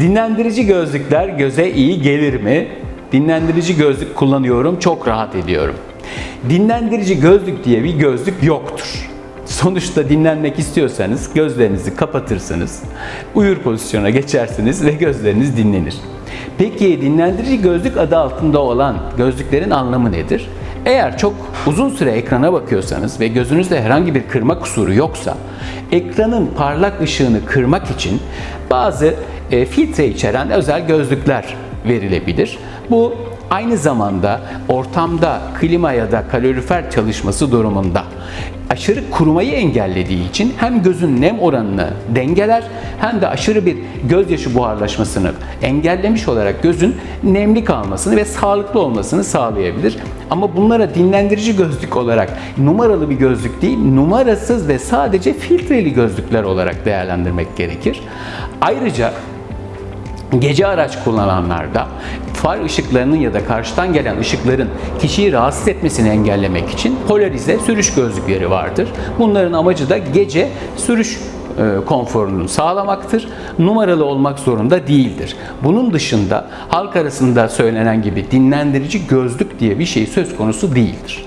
Dinlendirici gözlükler göze iyi gelir mi? Dinlendirici gözlük kullanıyorum, çok rahat ediyorum. Dinlendirici gözlük diye bir gözlük yoktur. Sonuçta dinlenmek istiyorsanız gözlerinizi kapatırsınız, uyur pozisyona geçersiniz ve gözleriniz dinlenir. Peki dinlendirici gözlük adı altında olan gözlüklerin anlamı nedir? Eğer çok uzun süre ekrana bakıyorsanız ve gözünüzde herhangi bir kırma kusuru yoksa, ekranın parlak ışığını kırmak için bazı e, filtre içeren özel gözlükler verilebilir. Bu aynı zamanda ortamda klima ya da kalorifer çalışması durumunda aşırı kurumayı engellediği için hem gözün nem oranını dengeler hem de aşırı bir gözyaşı buharlaşmasını engellemiş olarak gözün nemli kalmasını ve sağlıklı olmasını sağlayabilir. Ama bunlara dinlendirici gözlük olarak numaralı bir gözlük değil, numarasız ve sadece filtreli gözlükler olarak değerlendirmek gerekir. Ayrıca Gece araç kullananlarda far ışıklarının ya da karşıdan gelen ışıkların kişiyi rahatsız etmesini engellemek için polarize sürüş gözlükleri vardır. Bunların amacı da gece sürüş e, konforunu sağlamaktır. Numaralı olmak zorunda değildir. Bunun dışında halk arasında söylenen gibi dinlendirici gözlük diye bir şey söz konusu değildir.